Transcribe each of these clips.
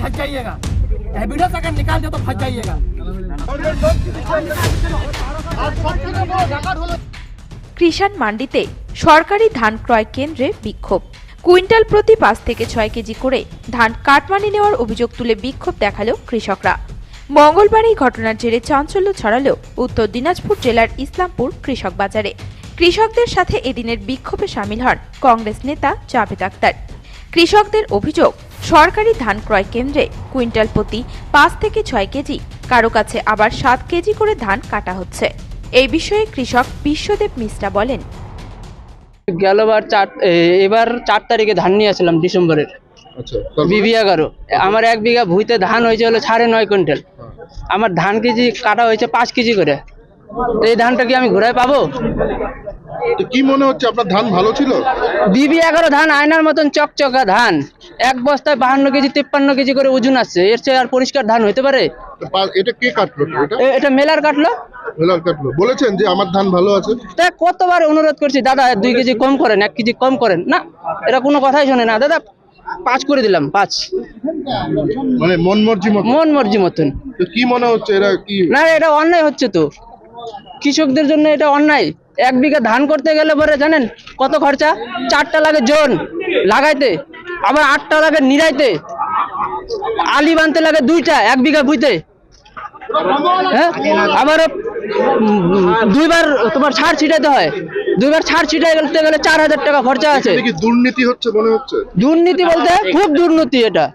फंस जाइएगा यह वीडियो से अगर निकाल दे तो फंस जाइएगा কৃষাণ মান্ডিতে সরকারি ধান ক্রয় কেন্দ্রে বিক্ষোভ কুইন্টাল প্রতি পাঁচ থেকে ছয় কেজি করে ধান কাটমানি নেওয়ার অভিযোগ তুলে বিক্ষোভ দেখালো কৃষকরা মঙ্গলবার এই ঘটনার জেরে চাঞ্চল্য ছড়ালো উত্তর দিনাজপুর জেলার ইসলামপুর কৃষক বাজারে কৃষকদের সাথে এদিনের বিক্ষোভে সামিল হন কংগ্রেস নেতা জাভেদ আক্তার কৃষকদের অভিযোগ সরকারি ধান ক্রয় কেন্দ্রে কুইন্টাল প্রতি পাঁচ থেকে ছয় কেজি কারও কাছে আবার সাত কেজি করে ধান কাটা হচ্ছে। এই বিষয়ে কৃষক বিশ্বদেব মিশ্রা বলেন। গেলবার চার এবার চার তারিখে ধান নিয়ে আসলাম ডিসেম্বরের। আচ্ছা বিবি এগারো। আমার এক বিঘা ভুইতে ধান হয়েছে হলো সাড়ে নয় কুইন্টাল। আমার ধান কেজি কাটা হয়েছে পাঁচ কেজি করে। এই ধানটা কি আমি ঘুরায় পাবো? তো কি মনে হচ্ছে আপনার ধান ভালো ছিল? বিবি এগারো ধান আয়নার মতন চকচকা ধান। এক বস্তায় বাহান্ন কেজি তিপ্পান্ন কেজি করে ওজন আসছে এর চেয়ে আর পরিষ্কার ধান হতে পারে? এটা কে কাটলো এটা? মেলার কাটলো। বলেছেন যে আমার ধান ভালো আছে। তা কতবার অনুরোধ করছি দাদা দুই কেজি কম করেন এক কেজি কম করেন। না এটা কোনো কথাই শোনে না। দাদা পাঁচ করে দিলাম পাঁচ। মানে মন মর্জি মন মর্জি মতন। তো কি মনে হচ্ছে এরা কি না এটা অন্যায় হচ্ছে তো। কৃষকদের জন্য এটা অন্যায়। এক বিঘা ধান করতে গেলে পরে জানেন কত খরচা? চারটা লাগে জন লাগাইতে আবার আটটা লাগে নিরাইতে আলি বানতে লাগে দুইটা এক বিঘা বুইতে হ্যাঁ? আবার দুইবার তোমার ছাড় ছিটাইতে হয়। দুইবার ছাড় ছিটাই গেলতে গেলে চার হাজার টাকা খরচা আছে। দুর্নীতি হচ্ছে মনে হচ্ছে। দুর্নীতি বলতে খুব দুর্নীতি এটা।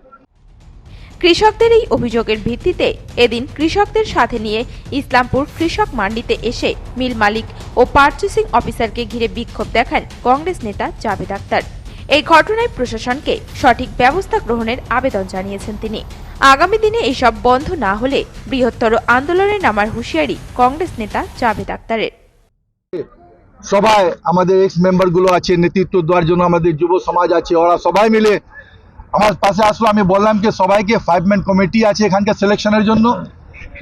কৃষকদের এই অভিযোগের ভিত্তিতে এদিন কৃষকদের সাথে নিয়ে ইসলামপুর কৃষক মান্ডিতে এসে মিল মালিক ও পার্চেসিং অফিসারকে ঘিরে বিক্ষোভ দেখান কংগ্রেস নেতা জাভেদ আক্তার এই ঘটনায় প্রশাসনকে সঠিক ব্যবস্থা গ্রহণের আবেদন জানিয়েছেন তিনি। আগামী দিনে এসব বন্ধ না হলে বৃহত্তর আন্দোলনে নামার হুঁশিয়ারি কংগ্রেস নেতা জাভেদ আক্তারের সবাই, আমাদের এক্স মেম্বারগুলো আছে, নেতৃত্ব দেওয়ার জন্য আমাদের যুব সমাজ আছে, ওরা সবাই মিলে আমার পাশে আসলো, আমি বললাম যে সবাইকে ফাইভ ম্যান কমিটি আছে এখানকার সিলেকশনের জন্য।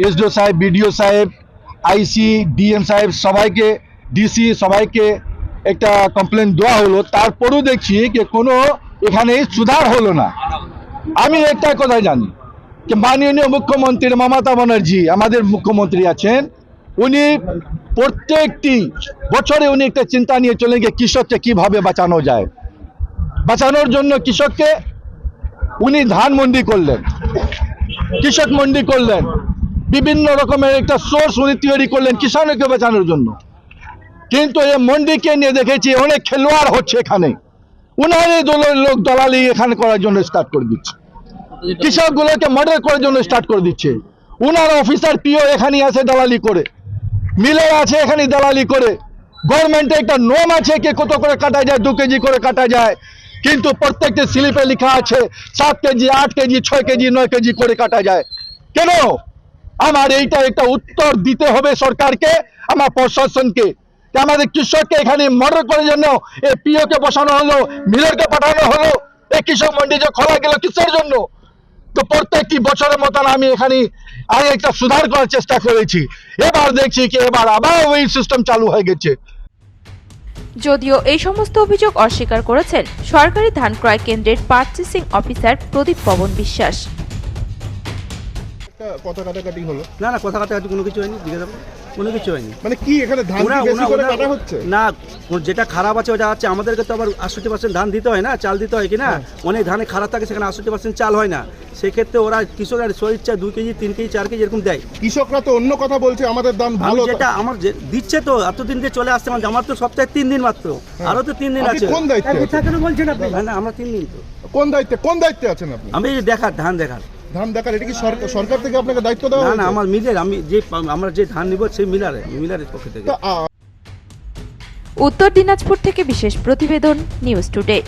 এসডিও সাহেব বিডিও সাহেব আইসি ডিএম সাহেব, সবাইকে ডিসি সবাইকে একটা কমপ্লেন দেওয়া হলো। তারপরেও দেখছি যে কোনো এখানে সুধার হলো না। আমি একটা কথা জানি, যে মাননীয় মুখ্যমন্ত্রী মমতা ব্যানার্জি, আমাদের মুখ্যমন্ত্রী আছেন, উনি প্রত্যেকটি বছরে উনি একটা চিন্তা নিয়ে চলেন যে কৃষককে কীভাবে বাঁচানো যায়। বাঁচানোর জন্য কৃষককে উনি ধান মন্ডি করলেন, কৃষক মন্ডি করলেন, বিভিন্ন রকমের একটা সোর্স উনি তৈরি করলেন কিষানকে বাঁচানোর জন্য। কিন্তু এই মন্ডিকে নিয়ে দেখেছি অনেক খেলোয়াড় হচ্ছে এখানে। উনারই দলের লোক দলালি এখানে করার জন্য স্টার্ট করে দিচ্ছে। কৃষকগুলোকে মার্ডার করার জন্য স্টার্ট করে দিচ্ছে। উনার অফিসার পিও এখানে আছে দালালি করে। মিলে আছে এখানে দালালি করে। গভর্নমেন্টে একটা নোম আছে কে কত করে কাটা যায়, দু কেজি করে কাটা যায়। কিন্তু প্রত্যেকটি স্লিপে লেখা আছে, সাত কেজি, আট কেজি, ছয় কেজি, নয় কেজি করে কাটা যায়। কেন? আমার এইটা একটা উত্তর দিতে হবে সরকারকে, আমার প্রশাসনকে। আমাদের কৃষককে এখানে মার্ডার করার জন্য এই পিওকে বসানো হলো, মিলারকে পাঠানো হলো এই কৃষক মন্ডি যে খোলা গেল কিসের জন্য? তো প্রত্যেকটি বছরের মতন আমি এখানে আগে একটা সুধার করার চেষ্টা করেছি। এবার দেখছি কি, এবার আবার ওই সিস্টেম চালু হয়ে গেছে। যদিও এই সমস্ত অভিযোগ অস্বীকার করেছেন সরকারি ধান ক্রয় কেন্দ্রের পার্চেসিং অফিসার প্রদীপ পবন বিশ্বাস কথা কাটাকাটি হলো না না কথা কাটাকাটি কোনো কিছু হয়নি জিজ্ঞাসা। কোনো কিছু হয়নি। মানে কি এখানে ধান কি বেশি ওরা- করে ওরা- কাটা হচ্ছে? না যেটা খারাপ আছে ওটা আছে আমাদেরকে তো আবার আটষট্টি পার্সেন্ট ধান দিতে হয় না চাল দিতে হয় কি না অনেক ধানে খারাপ থাকে সেখানে আটষট্টি পার্সেন্ট চাল হয় না। সেক্ষেত্রে ওরা কৃষকের স্বইচ্ছা দুই কেজি তিন কেজি চার কেজি এরকম দেয়। কৃষকরা তো অন্য কথা বলছে আমাদের দাম আমি ভালো যেটা আমার যে দিচ্ছে তো এতদিন দিয়ে চলে আসছে আমার আমার তো সপ্তাহে তিন দিন মাত্র। আরও তো তিন দিন আপনি আছে। কোন দায়িত্বে আছেন? না, না আমরা তিন দিন তো। কোন দায়িত্বে কোন দায়িত্বে আছেন আপনি? আমি এই যে দেখার ধান দেখার। ধান দেখার এটা কি সরকার সরকার থেকে আপনাকে দায়িত্ব দেওয়া না না আমার মিলের আমি যে আমরা যে ধান নিব সেই মিলারে মিলারের পক্ষ থেকে। উত্তর দিনাজপুর থেকে বিশেষ প্রতিবেদন নিউজ টুডে।